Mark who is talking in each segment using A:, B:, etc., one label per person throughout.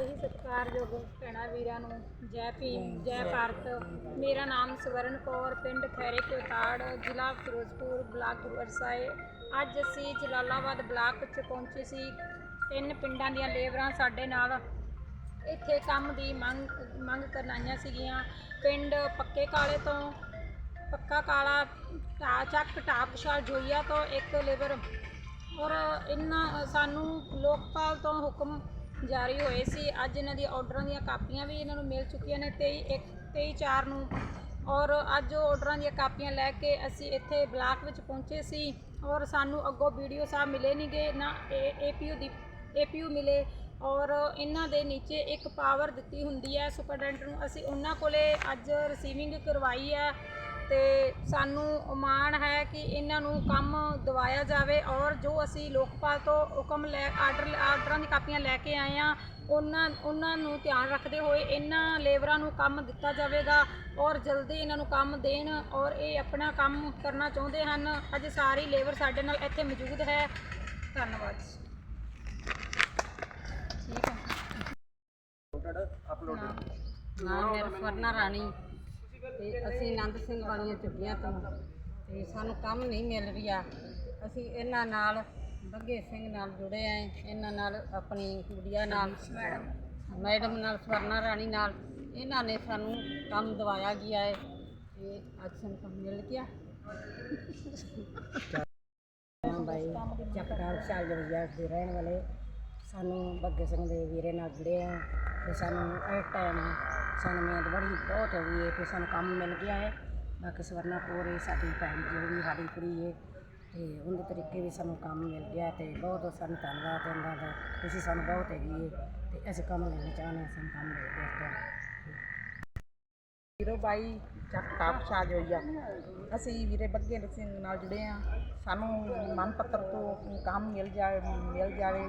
A: ਹੀ ਸਤਿਕਾਰਯੋਗ ਭੈਣਾਂ ਵੀਰਾਂ ਨੂੰ ਜੈ ਭੀਮ, ਜੈ ਭਾਰਤ। ਮੇਰਾ ਨਾਮ ਸਵਰਨ ਕੌਰ, ਪਿੰਡ ਖੈਰੇ ਕੋਤਾੜ, ਜ਼ਿਲ੍ਹਾ ਫਿਰੋਜ਼ਪੁਰ, ਬਲਾਕ ਗੁਰਸਾਏ ਅੱਜ ਅਸੀਂ ਜਲਾਲਾਬਾਦ ਬਲਾਕ 'ਚ ਪਹੁੰਚੇ ਸੀ। ਤਿੰਨ ਪਿੰਡਾਂ ਦੀਆਂ ਲੇਬਰਾਂ ਸਾਡੇ ਨਾਲ ਇੱਥੇ ਕੰਮ ਦੀ ਮੰਗ ਮੰਗ ਕਰਨ ਆਈਆਂ ਸੀਗੀਆਂ। ਪਿੰਡ ਪੱਕੇ ਕਾਲੇ ਤੋਂ, ਪੱਕਾ ਕਾਲਾ ਢਾ ਚੱਕ ਢਾਬਸ਼ਾਲ ਜੋਈਆ ਤੋਂ ਇੱਕ ਲੇਬਰ। ਔਰ ਇਹਨਾਂ, ਸਾਨੂੰ ਲੋਕਪਾਲ ਤੋਂ ਹੁਕਮ ਜਾਰੀ ਹੋਏ ਸੀ। ਅੱਜ ਇਹਨਾਂ ਦੀ ਆਰਡਰਾਂ ਦੀਆਂ ਕਾਪੀਆਂ ਵੀ ਇਹਨਾਂ ਨੂੰ ਮਿਲ ਚੁੱਕੀਆਂ ਨੇ 23 ਇੱਕ 23 4 ਨੂੰ। ਔਰ ਅੱਜ ਉਹ ਆਰਡਰਾਂ ਦੀਆਂ ਕਾਪੀਆਂ ਲੈ ਕੇ ਅਸੀਂ ਇੱਥੇ ਬਲਾਕ ਵਿੱਚ ਪਹੁੰਚੇ ਸੀ। ਔਰ ਸਾਨੂੰ ਅੱਗੋਂ ਵੀਡੀਓ ਸਾਹਿਬ ਮਿਲੇ ਨਹੀਂ ਨਹੀਂਗੇ ਨਾ ਏਪੀਯੂ ਦੀ ਏਪੀਯੂ ਮਿਲੇ। ਔਰ ਇਹਨਾਂ ਦੇ ਨੀਚੇ ਇੱਕ ਪਾਵਰ ਦਿੱਤੀ ਹੁੰਦੀ ਹੈ ਸੁਪਰਡੈਂਟ ਨੂੰ। ਅਸੀਂ ਉਹਨਾਂ ਕੋਲੇ ਅੱਜ ਰਿਸੀਵਿੰਗ ਕਰਵਾਈ ਹੈ। ਤੇ ਸਾਨੂੰ ਮਾਣ ਹੈ ਕਿ ਇਹਨਾਂ ਨੂੰ ਕੰਮ ਦਿਵਾਇਆ ਜਾਵੇ ਔਰ ਜੋ ਅਸੀਂ ਲੋਕਪਾਲ ਤੋਂ ਹੁਕਮ ਲੈ ਆਰਡਰ ਆਰਡਰਾਂ ਦੀ ਕਾਪੀਆਂ ਲੈ ਕੇ ਆਏ ਆ ਉਹਨਾਂ ਉਹਨਾਂ ਨੂੰ ਧਿਆਨ ਰੱਖਦੇ ਹੋਏ ਇਹਨਾਂ ਲੇਬਰਾਂ ਨੂੰ ਕੰਮ ਦਿੱਤਾ ਜਾਵੇਗਾ ਔਰ ਜਲਦੀ ਇਹਨਾਂ ਨੂੰ ਕੰਮ ਦੇਣ ਔਰ ਇਹ ਆਪਣਾ ਕੰਮ ਕਰਨਾ ਚਾਹੁੰਦੇ ਹਨ। ਅੱਜ ਸਾਰੀ ਲੇਬਰ ਸਾਡੇ ਨਾਲ ਇੱਥੇ ਮੌਜੂਦ ਹੈ। ਧੰਨਵਾਦ। ਠੀਕ ਹੈ।
B: ਨਾਮ ਮੇਰਾ ਸਵਰਨਾ ਰਾਣੀ। ਤੇ ਅਸੀਂ ਆਨੰਦ ਸਿੰਘ ਵਾਲੀਆਂ ਝੁੱਗੀਆਂ ਤੋਂ। ਤੇ ਸਾਨੂੰ ਕੰਮ ਨਹੀਂ ਮਿਲ ਰਿਹਾ। ਅਸੀਂ ਇਹਨਾਂ ਨਾਲ ਬੱਗੇ ਸਿੰਘ ਨਾਲ ਜੁੜੇ ਆਂ। ਇਹਨਾਂ ਨਾਲ ਆਪਣੀ ਗੁੜੀਆ ਨਾਲ, ਮੈਡਮ ਨਾਲ, ਸਵਰਨਾ ਰਾਣੀ ਨਾਲ ਇਹਨਾਂ ਨੇ ਸਾਨੂੰ ਕੰਮ ਦਵਾਇਆ ਗਿਆ ਹੈ ਤੇ ਅੱਜ ਸਾਨੂੰ ਕੰਮ ਮਿਲ ਗਿਆ। ਬਾਈ ਚੱਕਦਾਰ ਚਾਲ ਜਵੀਆ ਦੇ ਰਹਿਣ ਵਾਲੇ। ਸਾਨੂੰ ਬੱਗੇ ਸਿੰਘ ਦੇ ਵੀਰੇ ਨਾਲ ਜੁੜੇ ਆ। ਤੇ ਸਾਨੂੰ ਇਹ ਟਾਈਮ ਸਾਨੂੰ ਮਿਹਨਤ ਬੜੀ, ਬਹੁਤ ਹੋ ਹੈ ਕਿ ਸਾਨੂੰ ਕੰਮ ਮਿਲ ਗਿਆ ਹੈ। ਬਾਕੀ ਸਵਰਨਾ ਪੂਰੇ ਸਾਡੀ ਭੈਣ ਜਿਹੜੀ ਸਾਡੀ ਕੁੜੀ ਹੈ, ਤੇ ਉਹਦੇ ਤਰੀਕੇ ਵੀ ਸਾਨੂੰ ਕੰਮ ਮਿਲ ਗਿਆ ਤੇ ਬਹੁਤ ਸਾਨੂੰ ਧੰਨਵਾਦ ਹੈ ਇਹਨਾਂ ਦਾ, ਤੁਸੀਂ ਸਾਨੂੰ ਬਹੁਤ ਹੈਗੀ ਹੈ, ਤੇ ਅਸੀਂ ਕੰਮ ਲੈਣਾ ਚਾਹੁੰਦੇ ਹਾਂ, ਸਾਨੂੰ ਕੰਮ ਮਿਲ ਗਿਆ
C: ਵੀਰੋ ਬਾਈ ਜਗਤਾਪ ਟਾਪ ਛਾ ਜੋਈਆ ਅਸੀਂ ਵੀਰੇ ਬੱਗੇ ਸਿੰਘ ਨਾਲ ਜੁੜੇ ਆ ਸਾਨੂੰ ਮਨ ਪੱਤਰ ਤੋਂ ਕੰਮ ਮਿਲ ਜਾਵੇ ਮਿਲ ਜਾਵੇ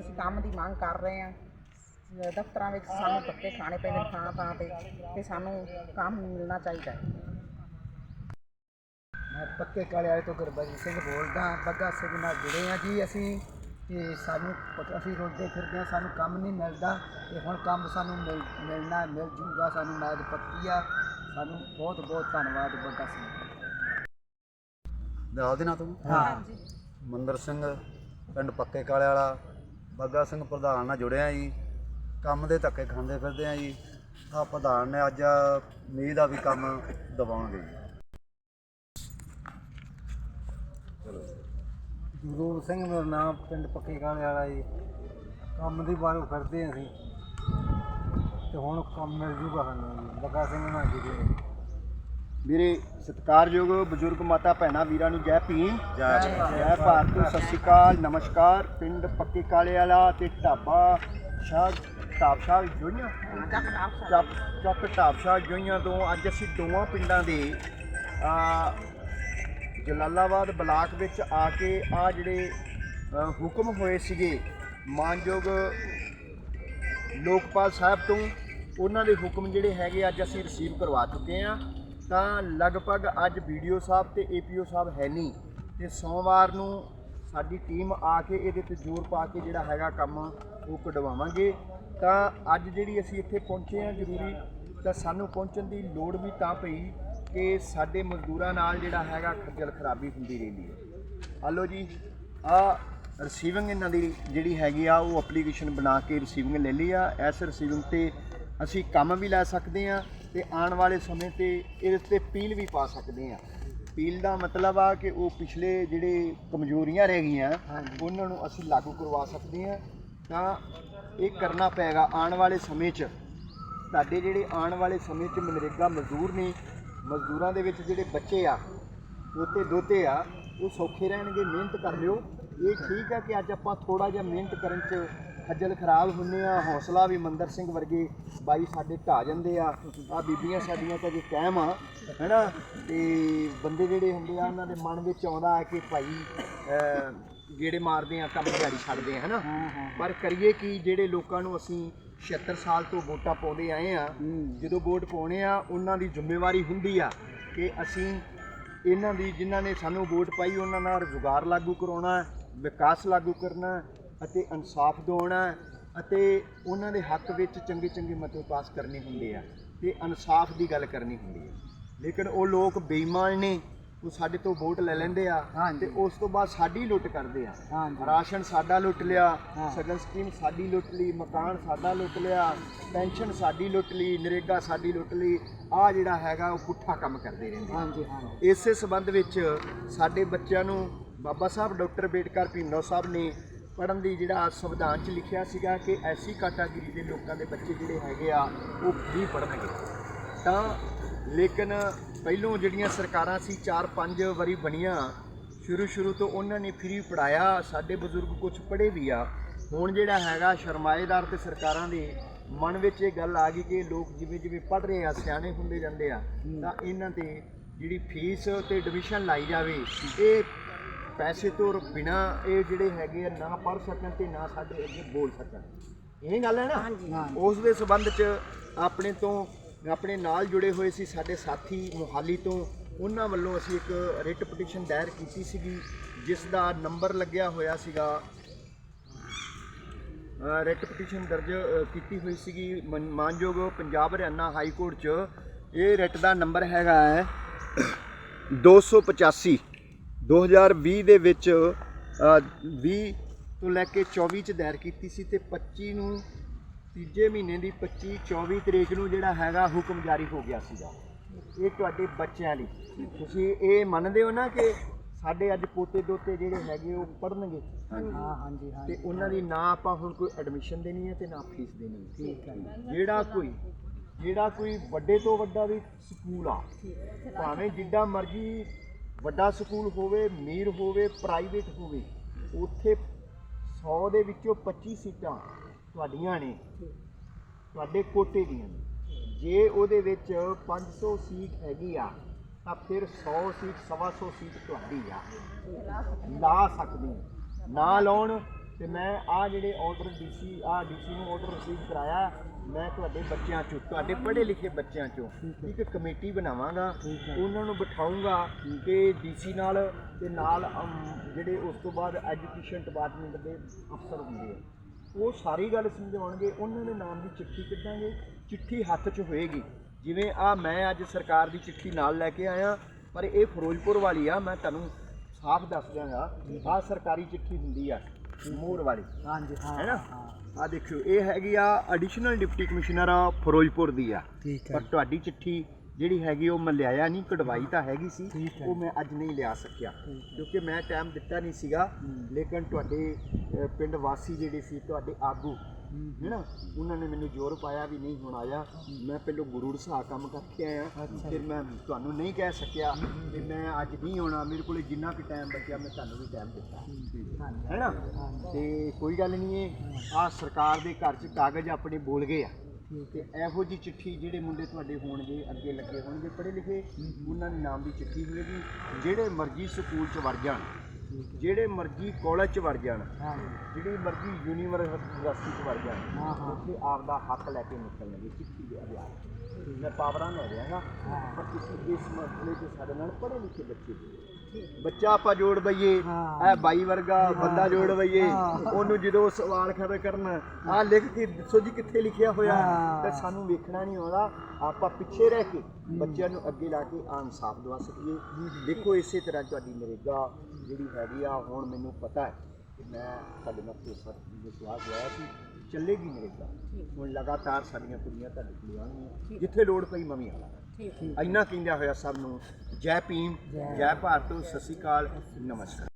C: ਅਸੀਂ ਕੰਮ ਦੀ ਮੰਗ ਕਰ ਰਹੇ ਆ ਦਫ਼ਤਰਾਂ ਵਿੱਚ ਸਾਨੂੰ ਧੱਕੇ ਖਾਣੇ ਪੈਂਦੇ ਨੇ ਥਾਂ ਥਾਂ ਤੇ ਤੇ ਸਾਨੂੰ ਕੰਮ ਮਿਲਣਾ ਚਾਹੀਦਾ ਹੈ।
D: ਮੈਂ ਪੱਕੇ ਕਾਲੇ ਵਾਲੇ ਤੋਂ ਗੁਰਬਖਸ਼ ਸਿੰਘ ਬੋਲਦਾ ਬੱਗਾ ਸਿੰਘ ਨਾਲ ਜੁੜੇ ਆ ਜੀ ਅਸੀਂ ਤੇ ਸਾਨੂੰ ਅਸੀਂ ਰੋਜ਼ਦੇ ਫਿਰਦੇ ਆ ਸਾਨੂੰ ਕੰਮ ਨਹੀਂ ਮਿਲਦਾ ਤੇ ਹੁਣ ਕੰਮ ਸਾਨੂੰ ਮਿਲ ਮਿਲਣਾ ਮਿਲ ਜੂਗਾ ਸਾਨੂੰ ਮੈਦ ਪੱਕੀ ਆ। ਸਾਨੂੰ ਬਹੁਤ ਬਹੁਤ ਧੰਨਵਾਦ ਬੱਗਾ ਸਿੰਘ।
E: ਨਾਲ ਦੇ ਨਾਲ ਤੂੰ?
D: ਹਾਂ।
E: ਮੰਦਰ ਸਿੰਘ ਪਿੰਡ ਪੱਕੇ ਕਾਲੇ ਵਾਲਾ ਬੱਗਾ ਸਿੰਘ ਪ੍ਰਧਾਨ ਨਾਲ ਜੁੜਿਆ ਜੀ। ਕੰਮ ਦੇ ਧੱਕੇ ਖਾਂਦੇ ਫਿਰਦੇ ਆ ਜੀ। ਆ ਪ੍ਰਧਾਨ ਨੇ ਅੱਜ ਉਮੀਦ ਆ ਵੀ ਕੰਮ ਦਵਾਉਣਗੇ ਜੀ।
D: ਗੁਰੂ ਸਿੰਘ ਮੇਰਾ ਨਾਮ ਪਿੰਡ ਪੱਕੇ ਕਾਲੇ ਵਾਲਾ ਜੀ। ਕੰਮ ਦੀ ਬਾਰੋਂ ਫਿਰਦੇ ਅਸੀਂ। ਤੇ ਹੁਣ ਕੰਮ ਮਿਲ ਜੂਗਾ ਸਾਨੂੰ ਜੀ। ਬੱਗਾ ਸਿੰਘ ਨਾਲ ਜੁੜੇ
F: ਮੇਰੇ ਸਤਿਕਾਰਯੋਗ ਬਜ਼ੁਰਗ ਮਾਤਾ ਭੈਣਾਂ ਵੀਰਾਂ ਨੂੰ ਜੈ ਭੀਮ। ਜੈ ਜੈ ਭਾਰਤ ਸਤਿ ਸ਼੍ਰੀ ਅਕਾਲ ਨਮਸਕਾਰ। ਪਿੰਡ ਪੱਕੇ ਕਾਲੇ ਵਾਲਾ ਤੇ ਢਾਬਾ ਸ਼ਾਹ ਢਾਬ ਸ਼ਾਹ ਜੋਈਆਂ ਚੱਕ ਚੱਕ ਢਾਬ ਸ਼ਾਹ ਜੋਈਆਂ ਤੋਂ ਅੱਜ ਅਸੀਂ ਦੋਵਾਂ ਪਿੰਡਾਂ ਦੇ ਆ ਜਲਾਲਾਬਾਦ ਬਲਾਕ ਵਿੱਚ ਆ ਕੇ ਆ ਜਿਹੜੇ ਅ, ਹੁਕਮ ਹੋਏ ਸੀਗੇ ਮਾਨਯੋਗ ਲੋਕਪਾਲ ਸਾਹਿਬ ਤੋਂ ਉਹਨਾਂ ਦੇ ਹੁਕਮ ਜਿਹੜੇ ਹੈਗੇ ਅੱਜ ਅਸੀਂ ਰਿਸੀਵ ਕਰਵਾ ਚੁੱਕੇ ਆ ਤਾਂ ਲਗਭਗ ਅੱਜ ਵੀਡੀਓ ਸਾਹਿਬ ਤੇ ਏਪੀਓ ਸਾਹਿਬ ਹੈ ਨਹੀਂ ਤੇ ਸੋਮਵਾਰ ਨੂੰ ਸਾਡੀ ਟੀਮ ਆ ਕੇ ਇਹਦੇ ਤੇ ਜ਼ੋਰ ਪਾ ਕੇ ਜਿਹੜਾ ਹੈਗਾ ਕੰਮ ਉਹ ਕਢਵਾਵਾਂਗੇ। ਤਾਂ ਅੱਜ ਜਿਹੜੀ ਅਸੀਂ ਇੱਥੇ ਪਹੁੰਚੇ ਆ ਜ਼ਰੂਰੀ ਤਾਂ ਸਾਨੂੰ ਪਹੁੰਚਣ ਦੀ ਲੋੜ ਵੀ ਤਾਂ ਪਈ ਕਿ ਸਾਡੇ ਮਜ਼ਦੂਰਾਂ ਨਾਲ ਜਿਹੜਾ ਹੈਗਾ ਖੱਜਲ ਖਰਾਬੀ ਹੁੰਦੀ ਰਹਿੰਦੀ ਹੈ। ਹਲੋ ਜੀ ਆ ਰਿਸੀਵਿੰਗ ਇਹਨਾਂ ਦੀ ਜਿਹੜੀ ਹੈਗੀ ਆ ਉਹ ਐਪਲੀਕੇਸ਼ਨ ਬਣਾ ਕੇ ਰਿਸੀਵਿੰਗ ਲੈ ਲਈ ਆ। ਇਸ ਰਿਸੀਵਿੰਗ ਤੇ ਅਸੀਂ ਕੰਮ ਵੀ ਲੈ ਸਕਦੇ ਆ ਤੇ ਆਉਣ ਵਾਲੇ ਸਮੇਂ ਤੇ ਇਹਦੇ ਤੇ ਪੀਲ ਵੀ ਪਾ ਸਕਦੇ ਆ ਪੀਲ ਦਾ ਮਤਲਬ ਆ ਕਿ ਉਹ ਪਿਛਲੇ ਜਿਹੜੇ ਕਮਜ਼ੋਰੀਆਂ ਰਹਿ ਗਈਆਂ ਉਹਨਾਂ ਨੂੰ ਅਸੀਂ ਲਾਗੂ ਕਰਵਾ ਸਕਦੇ ਆ ਤਾਂ ਇਹ ਕਰਨਾ ਪਏਗਾ ਆਉਣ ਵਾਲੇ ਸਮੇਂ 'ਚ। ਸਾਡੇ ਜਿਹੜੇ ਆਉਣ ਵਾਲੇ ਸਮੇਂ 'ਚ ਮਨਰੇਗਾ ਮਜ਼ਦੂਰ ਨੇ, ਮਜ਼ਦੂਰਾਂ ਦੇ ਵਿੱਚ ਜਿਹੜੇ ਬੱਚੇ ਆ, ਪੋਤੇ ਦੋਤੇ ਆ, ਉਹ ਸੌਖੇ ਰਹਿਣਗੇ, ਮਿਹਨਤ ਕਰ ਲਿਓ। ਇਹ ਠੀਕ ਆ ਕਿ ਅੱਜ ਆਪਾਂ ਥੋੜਾ ਜਿਹਾ ਮਿਹਨਤ ਕਰਨ 'ਚ ਖੱਜਲ ਖਰਾਬ ਹੁੰਨੇ ਆ, ਹੌਸਲਾ ਵੀ ਮੰਦਰ ਸਿੰਘ ਵਰਗੇ ਬਾਈ ਸਾਡੇ ਢਾ ਜਾਂਦੇ ਆ। ਆ ਬੀਬੀਆਂ ਸਾਡੀਆਂ ਤਾਂ ਜੇ ਕਾਇਮ ਆ, ਹੈਨਾ? ਤੇ ਬੰਦੇ ਜਿਹੜੇ ਹੁੰਦੇ ਆ, ਉਹਨਾਂ ਦੇ ਮਨ ਵਿੱਚ ਆਉਂਦਾ ਹੈ ਕਿ ਭਾਈ ਗੇੜੇ ਮਾਰਦੇ ਆ ਕੰਮ ਦਿਹਾੜੀ ਛੱਡਦੇ ਆ ਹਨਾ? ਪਰ ਕਰੀਏ ਕੀ ਜਿਹੜੇ ਲੋਕਾਂ ਨੂੰ ਅਸੀਂ 76 ਸਾਲ ਤੋਂ ਵੋਟਾਂ ਪਾਉਂਦੇ ਆਏ ਆ ਜਦੋਂ ਵੋਟ ਪਾਉਣੇ ਆ ਉਹਨਾਂ ਦੀ ਜ਼ਿੰਮੇਵਾਰੀ ਹੁੰਦੀ ਆ ਕਿ ਅਸੀਂ ਇਹਨਾਂ ਦੀ ਜਿਨ੍ਹਾਂ ਨੇ ਸਾਨੂੰ ਵੋਟ ਪਾਈ ਉਹਨਾਂ ਨਾਲ ਰੁਜ਼ਗਾਰ ਲਾਗੂ ਕਰਾਉਣਾ ਵਿਕਾਸ ਲਾਗੂ ਕਰਨਾ ਅਤੇ ਇਨਸਾਫ ਦਿਵਾਉਣਾ ਅਤੇ ਉਹਨਾਂ ਦੇ ਹੱਕ ਵਿੱਚ ਚੰਗੇ ਚੰਗੇ ਮਤੇ ਪਾਸ ਕਰਨੇ ਹੁੰਦੇ ਆ ਤੇ ਇਨਸਾਫ ਦੀ ਗੱਲ ਕਰਨੀ ਹੁੰਦੀ ਹੈ ਲੇਕਿਨ ਉਹ ਲੋਕ ਬੇਈਮਾਨ ਨੇ ਉਹ ਸਾਡੇ ਤੋਂ ਵੋਟ ਲੈ ਲੈਂਦੇ ਆ ਤੇ ਉਸ ਤੋਂ ਬਾਅਦ ਸਾਡੀ ਲੁੱਟ ਕਰਦੇ ਆ। ਰਾਸ਼ਨ ਸਾਡਾ ਲੁੱਟ ਲਿਆ ਸਗਨ ਸਕੀਮ ਸਾਡੀ ਲੁੱਟ ਲਈ ਮਕਾਨ ਸਾਡਾ ਲੁੱਟ ਲਿਆ ਪੈਨਸ਼ਨ ਸਾਡੀ ਲੁੱਟ ਲਈ ਨਰੇਗਾ ਸਾਡੀ ਲੁੱਟ ਲਈ ਆ ਜਿਹੜਾ ਹੈਗਾ ਉਹ ਪੁੱਠਾ ਕੰਮ ਕਰਦੇ ਰਹਿੰਦੇ ਹਾਂਜੀ ਹਾਂਜੀ। ਇਸੇ ਸਬੰਧ ਵਿੱਚ ਸਾਡੇ ਬੱਚਿਆਂ ਨੂੰ ਬਾਬਾ ਸਾਹਿਬ ਡਾਕਟਰ ਬੇਟਕਰ ਭੀਮਰਾਓ ਸਾਹਿਬ ਨੇ ਪੜਨ ਦੀ ਜਿਹੜਾ ਸੰਵਿਧਾਨ 'ਚ ਲਿਖਿਆ ਸੀਗਾ ਕਿ ਐਸੀ ਕੈਟਾਗਰੀ ਦੇ ਲੋਕਾਂ ਦੇ ਬੱਚੇ ਜਿਹੜੇ ਹੈਗੇ ਆ ਉਹ ਵੀ ਪੜਨਗੇ ਤਾਂ ਲੇਕਿਨ ਪਹਿਲੋਂ ਜਿਹੜੀਆਂ ਸਰਕਾਰਾਂ ਸੀ 4-5 ਵਾਰੀ ਬਣੀਆਂ ਸ਼ੁਰੂ ਸ਼ੁਰੂ ਤੋਂ ਉਹਨਾਂ ਨੇ ਫ੍ਰੀ ਪੜਾਇਆ। ਸਾਡੇ ਬਜ਼ੁਰਗ ਕੁਝ ਪੜ੍ਹੇ ਵੀ ਆ। ਹੁਣ ਜਿਹੜਾ ਹੈਗਾ ਸ਼ਰਮਾਏਦਾਰ ਤੇ ਸਰਕਾਰਾਂ ਦੇ ਮਨ ਵਿੱਚ ਇਹ ਗੱਲ ਆ ਗਈ ਕਿ ਲੋਕ ਜਿਵੇਂ ਜਿਵੇਂ ਪੜ੍ਹ ਰਹੇ ਆ ਸਿਆਣੇ ਹੁੰਦੇ ਜਾਂਦੇ ਆ ਤਾਂ ਇਹਨਾਂ ਤੇ ਜਿਹੜੀ ਫੀਸ ਤੇ ਐਡਮਿਸ਼ਨ ਲਾਈ ਜਾਵੇ ਇਹ ਪੈਸੇ ਤੋਂ ਬਿਨਾ ਇਹ ਜਿਹੜੇ ਹੈਗੇ ਆ ਨਾ ਪੜ੍ਹ ਸਕਣ ਤੇ ਨਾ ਸਾਡੇ ਅੱਗੇ ਬੋਲ ਸਕਣ। ਇਹ ਗੱਲ ਹੈ ਨਾ? ਉਸ ਦੇ ਸੰਬੰਧ ਚ ਆਪਣੇ ਤੋਂ ਆਪਣੇ ਨਾਲ ਜੁੜੇ ਹੋਏ ਸੀ ਸਾਡੇ ਸਾਥੀ ਮੁਹਾਲੀ ਤੋਂ। ਉਹਨਾਂ ਵੱਲੋਂ ਅਸੀਂ ਇੱਕ ਰਿਟ ਪਟੀਸ਼ਨ ਦਾਇਰ ਕੀਤੀ ਸੀਗੀ ਜਿਸ ਦਾ ਨੰਬਰ ਲੱਗਿਆ ਹੋਇਆ ਸੀਗਾ। ਰਿਟ ਪਟੀਸ਼ਨ ਦਰਜ ਕੀਤੀ ਹੋਈ ਸੀਗੀ ਮਨ- ਮਾਨਯੋਗ ਪੰਜਾਬ ਹਰਿਆਣਾ ਹਾਈ ਕੋਰਟ 'ਚ। ਇਹ ਰਿਟ ਦਾ ਨੰਬਰ ਹੈਗਾ ਹੈ 285 2020 ਦੇ ਵਿੱਚ ਅ, 20 ਤੋਂ ਲੈ ਕੇ 24 ਚ ਦਾਇਰ ਕੀਤੀ ਸੀ ਤੇ 25 ਨੂੰ ਤੀਜੇ ਮਹੀਨੇ ਦੀ 25 24 ਤਰੀਕ ਨੂੰ ਜਿਹੜਾ ਹੈਗਾ ਹੁਕਮ ਜਾਰੀ ਹੋ ਗਿਆ ਸੀਗਾ। ਇਹ ਤੁਹਾਡੇ ਬੱਚਿਆਂ ਲਈ। ਤੁਸੀਂ ਇਹ ਮੰਨਦੇ ਹੋ ਨਾ ਕਿ ਸਾਡੇ ਅੱਜ ਪੋਤੇ ਦੋਤੇ ਜਿਹੜੇ ਹੈਗੇ ਉਹ ਪੜਨਗੇ
D: ਹਾਂ ਹਾਂਜੀ ਹਾਂ।
F: ਤੇ ਉਹਨਾਂ ਦੀ ਨਾ ਆਪਾਂ ਹੁਣ ਕੋਈ ਐਡਮਿਸ਼ਨ ਦੇਣੀ ਹੈ ਤੇ ਨਾ ਫੀਸ ਦੇਣੀ।
D: ਠੀਕ ਹੈ।
F: ਜਿਹੜਾ ਕੋਈ ਜਿਹੜਾ ਕੋਈ ਵੱਡੇ ਤੋਂ ਵੱਡਾ ਵੀ ਸਕੂਲ ਆ ਭਾਵੇਂ ਜਿੱਡਾ ਮਰਜ਼ੀ ਵੱਡਾ ਸਕੂਲ ਹੋਵੇ ਅਮੀਰ ਹੋਵੇ ਪ੍ਰਾਈਵੇਟ ਹੋਵੇ ਉੱਥੇ 100 ਦੇ ਵਿੱਚੋਂ 25 ਸੀਟਾਂ ਤੁਹਾਡੀਆਂ ਨੇ। ਤੁਹਾਡੇ ਕੋਟੇ ਦੀਆਂ ਨੇ। ਜੇ ਉਹਦੇ ਵਿੱਚ 500 ਸੀਟ ਹੈਗੀ ਆ, ਤਾਂ ਫਿਰ 100 ਸੀਟ 125 ਸੀਟ ਤੁਹਾਡੀ ਆ। ਲਾ ਸਕਦੇ ਆ ਨਾ ਲਾਉਣ ਤੇ ਮੈਂ ਆ ਜਿਹੜੇ ਆਰਡਰ ਡੀਸੀ ਆ ਡੀਸੀ ਨੂੰ ਆਰਡਰ ਰਿਸੀਵ ਕਰਾਇਆ, ਮੈਂ ਤੁਹਾਡੇ ਬੱਚਿਆਂ ਚੋਂ, ਤੁਹਾਡੇ ਪੜ੍ਹੇ ਲਿਖੇ ਬੱਚਿਆਂ ਚੋਂ ਇੱਕ ਕਮੇਟੀ ਬਣਾਵਾਂਗਾ। ਉਹਨਾਂ ਨੂੰ ਬਿਠਾਉਂਗਾ ਕਿ ਡੀਸੀ ਨਾਲ ਤੇ ਨਾਲ ਜਿਹੜੇ ਉਸ ਤੋਂ ਬਾਅਦ ਐਜੂਕੇਸ਼ਨ ਡਿਪਾਰਟਮੈਂਟ ਦੇ ਅਫਸਰ ਹੁੰਦੇ ਆ। ਉਹ ਸਾਰੀ ਗੱਲ ਸਮਝਾਉਣਗੇ ਉਹਨਾਂ ਦੇ ਨਾਮ ਦੀ ਚਿੱਠੀ ਕੱਢਾਂਗੇ ਚਿੱਠੀ ਹੱਥ 'ਚ ਹੋਏਗੀ। ਜਿਵੇਂ ਆ ਮੈਂ ਅੱਜ ਸਰਕਾਰ ਦੀ ਚਿੱਠੀ ਨਾਲ ਲੈ ਕੇ ਆਇਆ ਪਰ ਇਹ ਫਿਰੋਜ਼ਪੁਰ ਵਾਲੀ ਆ ਮੈਂ ਤੁਹਾਨੂੰ ਸਾਫ਼ ਦੱਸ ਦਿਆਂਗਾ ਆ ਸਰਕਾਰੀ ਚਿੱਠੀ ਹੁੰਦੀ ਆ ਮੋਹਰ ਵਾਲੀ।
D: ਹਾਂਜੀ ਹਾਂ
F: ਹੈ ਨਾ? ਆ ਦੇਖਿਓ ਇਹ ਹੈਗੀ ਆ ਐਡੀਸ਼ਨਲ ਡਿਪਟੀ ਕਮਿਸ਼ਨਰ ਆ ਫਿਰੋਜ਼ਪੁਰ ਦੀ ਆ। ਪਰ ਤੁਹਾਡੀ ਚਿੱਠੀ ਜਿਹੜੀ ਹੈਗੀ ਉਹ ਮੈਂ ਲਿਆਇਆ ਨਹੀਂ ਕਢਵਾਈ ਤਾਂ ਹੈਗੀ ਸੀ
D: ਠੀਕ ਹੈ।
F: ਉਹ ਮੈਂ ਅੱਜ ਨਹੀਂ ਲਿਆ ਸਕਿਆ। ਕਿਉਂਕਿ ਮੈਂ ਟਾਈਮ ਦਿੱਤਾ ਨਹੀਂ ਸੀਗਾ ਲੇਕਿਨ ਤੁਹਾਡੇ ਅ, ਪਿੰਡ ਵਾਸੀ ਜਿਹੜੇ ਸੀ ਤੁਹਾਡੇ ਆਗੂ ਹੈਨਾ ਉਹਨਾਂ ਨੇ ਮੈਨੂੰ ਜ਼ੋਰ ਪਾਇਆ ਵੀ ਨਹੀਂ ਹੁਣ ਆਇਆ। ਮੈਂ ਪਹਿਲਾਂ ਗੁਰੂ ਰਸਾ ਕੰਮ ਕਰਕੇ ਆਇਆ ਫਿਰ ਮੈਂ ਤੁਹਾਨੂੰ ਨਹੀਂ ਕਹਿ ਸਕਿਆ ਕਿ ਮੈਂ ਅੱਜ ਨਹੀਂ ਆਉਣਾ ਮੇਰੇ ਕੋਲੇ ਜਿੰਨਾ ਵੀ ਟਾਈਮ ਬਚਿਆ ਮੈਂ ਤੁਹਾਨੂੰ ਵੀ ਟਾਈਮ ਦਿੱਤਾ। ਹੈਨਾ ਤੇ ਕੋਈ ਗੱਲ ਨਹੀਂ ਇਹ ਆ ਸਰਕਾਰ ਦੇ ਘਰ 'ਚ ਕਾਗਜ਼ ਆਪਣੇ ਬੋਲ ਗਏ ਆ। ਤੇ ਇਹੋ ਜੀ ਚਿੱਠੀ ਜਿਹੜੇ ਮੁੰਡੇ ਤੁਹਾਡੇ ਹੋਣਗੇ ਅੱਗੇ ਲੱਗੇ ਹੋਣਗੇ ਪੜ੍ਹੇ ਲਿਖੇ ਉਹਨਾਂ ਦੇ ਨਾਮ ਦੀ ਚਿੱਠੀ ਹੋਏਗੀ ਜਿਹੜੇ ਮਰਜ਼ੀ ਸਕੂਲ 'ਚ ਵੜ ਜਾਣ। ਜਿਹੜੇ ਮਰਜ਼ੀ ਕਾਲਜ 'ਚ ਵੜ ਜਾਣ
D: ਹਾਂ।
F: ਜਿਹੜੀ ਮਰਜ਼ੀ ਯੂਨੀਵਰਸਿਟੀ 'ਚ ਵੜ ਜਾਣ ਉੱਥੇ ਆਪ ਦਾ ਹੱਕ ਲੈ ਕੇ ਨਿਕਲਣਗੇ ਚਿੱਠੀ ਦੇ ਅਧਿਆਰ ਮੈਂ ਪਾਵਰਾਂ ਲੈ ਦਿਆਂਗਾ ਪਰ ਤੁਸੀਂ ਇਸ ਮਸਲੇ 'ਚ ਸਾਡੇ ਨਾਲ ਪੜ੍ਹੇ ਲਿਖੇ ਬੱਚੇ। ਬੱਚਾ ਆਪਾਂ ਜੋੜ ਬਈਏ
D: ਹਾਂ।
F: ਇਹ ਬਾਈ ਵਰਗਾ ਬੰਦਾ ਜੋੜ ਬਈਏ ਉਹਨੂੰ ਜਦੋਂ ਸਵਾਲ ਖੜੇ ਕਰਨ ਆ ਲਿਖ ਕੇ ਦੱਸੋ ਜੀ ਕਿੱਥੇ ਲਿਖਿਆ ਹੋਇਆ?
D: ਹਾਂ।
F: ਤੇ ਸਾਨੂੰ ਵੇਖਣਾ ਨਹੀਂ ਆਉਂਦਾ। ਆਪਾਂ ਪਿੱਛੇ ਰਹਿ ਕੇ ਬੱਚਿਆਂ ਨੂੰ ਅੱਗੇ ਲਾ ਕੇ ਆ ਇਨਸਾਫ ਦਵਾ ਸਕੀਏ। ਦੇਖੋ ਇਸੇ ਤਰ੍ਹਾਂ ਤੁਹਾਡੀ ਨਰੇਗਾ ਜਿਹੜੀ ਹੈਗੀ ਆ ਹੁਣ ਮੈਨੂੰ ਪਤਾ ਹੈ ਕਿ ਮੈਂ ਤੁਹਾਡੇ ਨਾਲ ਭਰੋਸਾ ਵਿਸ਼ਵਾਸ ਹੋਇਆ ਸੀ ਚੱਲੇਗੀ ਨਰੇਗਾ। ਹੁਣ ਲਗਾਤਾਰ ਸਾਡੀਆਂ ਕੁੜੀਆਂ ਤੁਹਾਡੇ ਕੋਲ ਆਉਣਗੀਆਂ। ਜਿੱਥੇ ਲੋੜ ਪਈ ਮੈਂ ਵੀ ਆਵਾਂਗਾ ਇੰਨਾ ਕਹਿੰਦਿਆਂ ਹੋਇਆ ਸਭ ਨੂੰ ਜੈ ਭੀਮ ਜੈ ਭਾਰਤ ਸਤਿ ਸ਼੍ਰੀ ਅਕਾਲ ਨਮਸਕਾਰ।